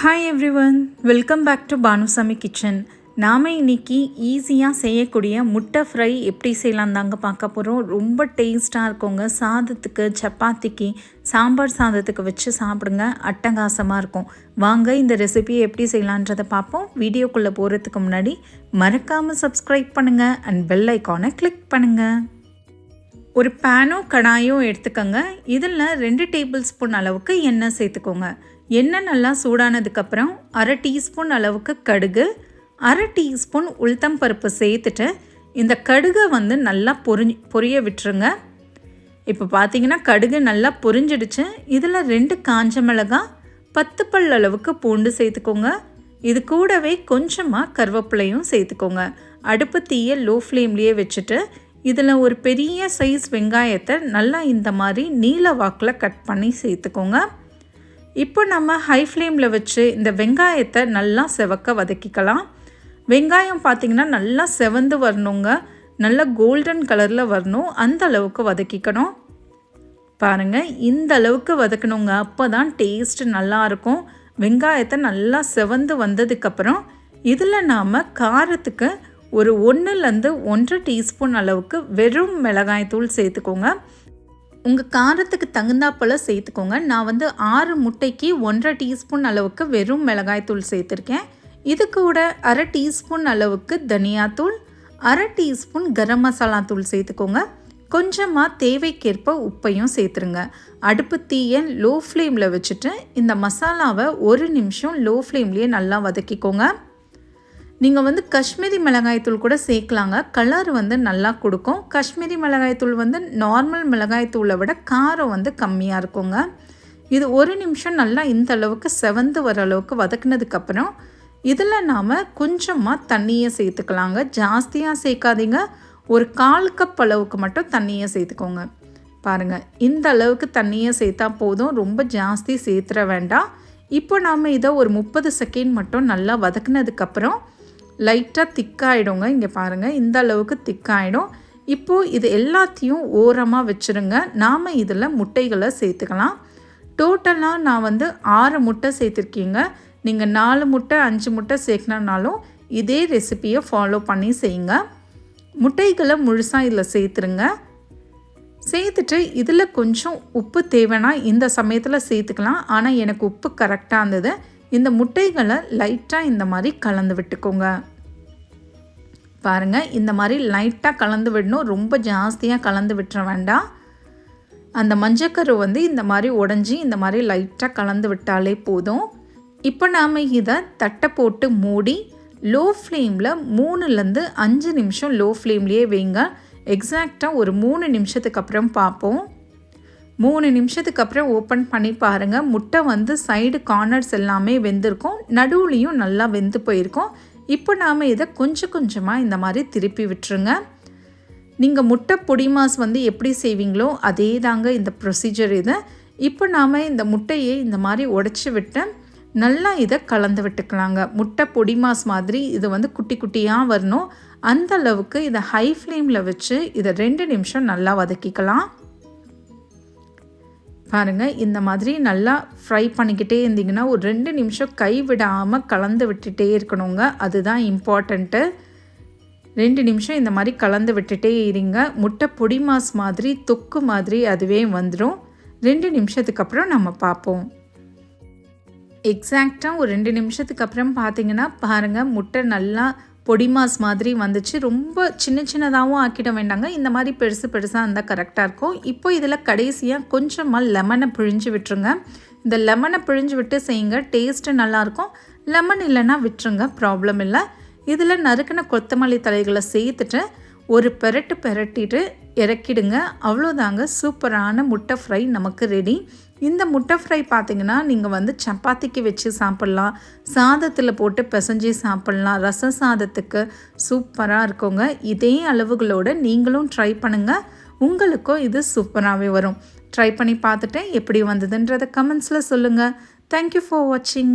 Hi everyone welcome back to Banusami kitchen நாம் இன்னைக்கு ஈஸியாக செய்யக்கூடிய முட்டை ஃப்ரை எப்படி செய்யலாம் தாங்க பார்க்க போகிறோம் ரொம்ப டேஸ்ட்டாக இருக்குங்க. சாதத்துக்கு சப்பாத்திக்கு சாம்பார் சாதத்துக்கு வச்சு சாப்பிடுங்க. அட்டகாசமாக இருக்கும். வாங்க இந்த ரெசிபியை எப்படி செய்யலான்றதை பார்ப்போம். வீடியோக்குள்ளே போகிறதுக்கு முன்னாடி மறக்காமல் சப்ஸ்கிரைப் பண்ணுங்கள் அண்ட் பெல் ஐக்கானை கிளிக் பண்ணுங்கள் ஒரு பேனோ கடாயோ எடுத்துக்கோங்க. இதில் ரெண்டு டேபிள் ஸ்பூன் அளவுக்கு எண்ணெய் சேர்த்துக்கோங்க. எண்ணெய் நல்லா சூடானதுக்கப்புறம் அரை டீஸ்பூன் அளவுக்கு கடுகு அரை டீஸ்பூன் உளுத்தம் பருப்பு சேர்த்துட்டு இந்த கடுகை வந்து நல்லா பொரி பொரிய விட்டுருங்க. இப்போ பார்த்தீங்கன்னா கடுகு நல்லா பொரிஞ்சிடுச்சு. இதில் ரெண்டு காஞ்ச மிளகாய் பத்து பல் அளவுக்கு பூண்டு சேர்த்துக்கோங்க. இது கூடவே கொஞ்சமாக கருவேப்பிலையும் சேர்த்துக்கோங்க. அடுப்பு தீயை லோ ஃப்ளேம்லேயே வச்சுட்டு இதில் ஒரு பெரிய சைஸ் வெங்காயத்தை நல்லா இந்த மாதிரி நீல வாக்கில் கட் பண்ணி சேர்த்துக்கோங்க. இப்போ நம்ம ஹை ஃப்ளேமில் வச்சு இந்த வெங்காயத்தை நல்லா செவக்க வதக்கிக்கலாம். வெங்காயம் பார்த்திங்கன்னா நல்லா செவந்து வரணுங்க. நல்லா கோல்டன் கலரில் வரணும். அந்த அளவுக்கு வதக்கிக்கணும். பாருங்கள் இந்த அளவுக்கு வதக்கணுங்க. அப்போ தான் டேஸ்ட் நல்லாயிருக்கும் வெங்காயத்தை நல்லா செவந்து வந்ததுக்கப்புறம் இதில் நாம் காரத்துக்கு ஒரு ஒன்றுலேருந்து ஒன்றரை டீஸ்பூன் அளவுக்கு வெறும் மிளகாய் தூள் சேர்த்துக்கோங்க. உங்கள் காரத்துக்கு தகுந்தாப்போல் சேர்த்துக்கோங்க. நான் வந்து ஆறு முட்டைக்கு ஒன்றரை டீஸ்பூன் அளவுக்கு வெறும் மிளகாய்த்தூள் சேர்த்துருக்கேன். இது கூட அரை டீஸ்பூன் அளவுக்கு தனியாத்தூள் அரை டீஸ்பூன் கரம் மசாலா தூள் சேர்த்துக்கோங்க. கொஞ்சமாக தேவைக்கேற்ப உப்பையும் சேர்த்துருங்க. அடுப்பு தீயை லோ ஃப்ளேமில் வச்சுட்டு இந்த மசாலாவை ஒரு நிமிஷம் லோ ஃப்ளேம்லேயே நல்லா வதக்கிக்கோங்க. நீங்கள் வந்து காஷ்மீரி மிளகாய்த்தூள் கூட சேர்க்கலாங்க. கலர் வந்து நல்லா கொடுக்கும். காஷ்மீரி மிளகாய்த்தூள் வந்து நார்மல் மிளகாய்த்தூளை விட காரம் வந்து கம்மியாக இருக்குங்க. இது ஒரு நிமிஷம் நல்லா இந்த அளவுக்கு செவந்து வர அளவுக்கு வதக்குனதுக்கப்புறம் இதில் நாம் கொஞ்சமாக தண்ணியை சேர்த்துக்கலாங்க. ஜாஸ்தியாக சேர்க்காதீங்க. ஒரு கால் கப் அளவுக்கு மட்டும் தண்ணியை சேர்த்துக்கோங்க. பாருங்கள் இந்த அளவுக்கு தண்ணியை சேர்த்தா போதும். ரொம்ப ஜாஸ்தி சேர்த்துற வேண்டாம். இப்போ நாம் இதை ஒரு முப்பது செகண்ட் மட்டும் நல்லா வதக்குனதுக்கப்புறம் லைட்டாக திக்காகிடுங்க இங்கே பாருங்கள் இந்த அளவுக்கு திக்காகிடும் இப்போது இது எல்லாத்தையும் ஓரமாக வச்சுருங்க. நாம் இதில் முட்டைகளை சேர்த்துக்கலாம். டோட்டலாக நான் வந்து ஆறு முட்டை சேர்த்துருக்கீங்க. நீங்கள் நாலு முட்டை அஞ்சு முட்டை சேர்க்கணுன்னாலும் இதே ரெசிப்பியை ஃபாலோ பண்ணி செய்யுங்க. முட்டைகளை முழுசாக இதில் சேர்த்துருங்க. சேர்த்துட்டு இதில் கொஞ்சம் உப்பு தேவைன்னா இந்த சமயத்தில் சேர்த்துக்கலாம். ஆனால் எனக்கு உப்பு கரெக்டாக இருந்தது. இந்த முட்டைகளை லைட்டாக இந்த மாதிரி கலந்து விட்டுக்கோங்க. பாருங்கள் இந்த மாதிரி லைட்டாக கலந்து விடணும். ரொம்ப ஜாஸ்தியாக கலந்து விட்டுற வேண்டாம். அந்த மஞ்சக்கரு வந்து இந்த மாதிரி உடஞ்சி இந்த மாதிரி லைட்டாக கலந்து விட்டாலே போதும். இப்போ நாம் இதை தட்டை போட்டு மூடி லோ ஃப்ளேமில் மூணுலேருந்து அஞ்சு நிமிஷம் லோ ஃப்ளேம்லேயே வைங்க. எக்ஸாக்டாக ஒரு மூணு நிமிஷத்துக்கு அப்புறம் பார்ப்போம். மூணு நிமிஷத்துக்கு அப்புறம் ஓப்பன் பண்ணி பாருங்கள் முட்டை வந்து சைடு கார்னர்ஸ் எல்லாமே வெந்திருக்கும். நடுவுலையும் நல்லா வெந்து போயிருக்கும். இப்போ நாம் இதை கொஞ்சம் கொஞ்சமாக இந்த மாதிரி திருப்பி விட்டுருங்க. நீங்கள் முட்டை பொடி மாஸ் வந்து எப்படி செய்வீங்களோ அதே தாங்க இந்த ப்ரொசீஜர் இது. இப்போ நாம் இந்த முட்டையை இந்த மாதிரி உடச்சி விட்டு நல்லா இதை கலந்து விட்டுக்கலாங்க. முட்டை பொடி மாஸ் மாதிரி இது வந்து குட்டி குட்டியாக வரணும். அந்த அளவுக்கு இதை ஹை ஃப்ளேமில் வச்சு இதை ரெண்டு நிமிஷம் நல்லா வதக்கிக்கலாம். பாருங்கள் இந்த மாதிரி நல்லா ஃப்ரை பண்ணிக்கிட்டே இருந்தீங்கன்னா ஒரு ரெண்டு நிமிஷம் கை விடாமல் கலந்து விட்டுட்டே இருக்கணுங்க. அதுதான் இம்பார்ட்டண்ட்டு ரெண்டு நிமிஷம் இந்த மாதிரி கலந்து விட்டுட்டே இருங்க. முட்டை பொடி மாஸ் மாதிரி தொக்கு மாதிரி அதுவே வந்துடும் ரெண்டு நிமிஷத்துக்கு அப்புறம் நம்ம பார்ப்போம். எக்ஸாக்டாக ஒரு ரெண்டு நிமிஷத்துக்கு அப்புறம் பார்த்தீங்கன்னா பாருங்கள் முட்டை நல்லா பொடி மாஸ் மாதிரி வந்துச்சு. ரொம்ப சின்ன சின்னதாகவும் ஆக்கிட வேண்டாங்க. இந்த மாதிரி பெருசு பெருசாக இருந்தால் கரெக்டாக இருக்கும். இப்போ இதில் கடைசியாக கொஞ்சமாக லெமனை பிழிஞ்சு விட்டுருங்க. இந்த லெமனை பிழிஞ்சு விட்டு செய்யுங்க. டேஸ்ட்டு நல்லாயிருக்கும் லெமன் இல்லைன்னா விட்டுருங்க. ப்ராப்ளம் இல்லை. இதில் நறுக்கின கொத்தமல்லி தலைகளை சேர்த்துட்டு ஒரு பெரட்டு பெரட்டிட்டு இறக்கிடுங்க. அவ்வளோதாங்க சூப்பரான முட்டை ஃப்ரை நமக்கு ரெடி இந்த முட்டை ஃப்ரை பார்த்திங்கன்னா நீங்கள் வந்து சப்பாத்திக்கு வச்சு சாப்பிட்லாம். சாதத்தில் போட்டு பிசைஞ்சு சாப்பிட்லாம். ரச சாதத்துக்கு சூப்பராக இருக்குங்க. இதே அளவுகளோடு நீங்களும் ட்ரை பண்ணுங்கள் உங்களுக்கும் இது சூப்பராகவே வரும். ட்ரை பண்ணி பார்த்துட்டு எப்படி வந்ததுன்றதை கமெண்ட்ஸில் சொல்லுங்கள் தேங்க்யூ ஃபார் வாட்சிங்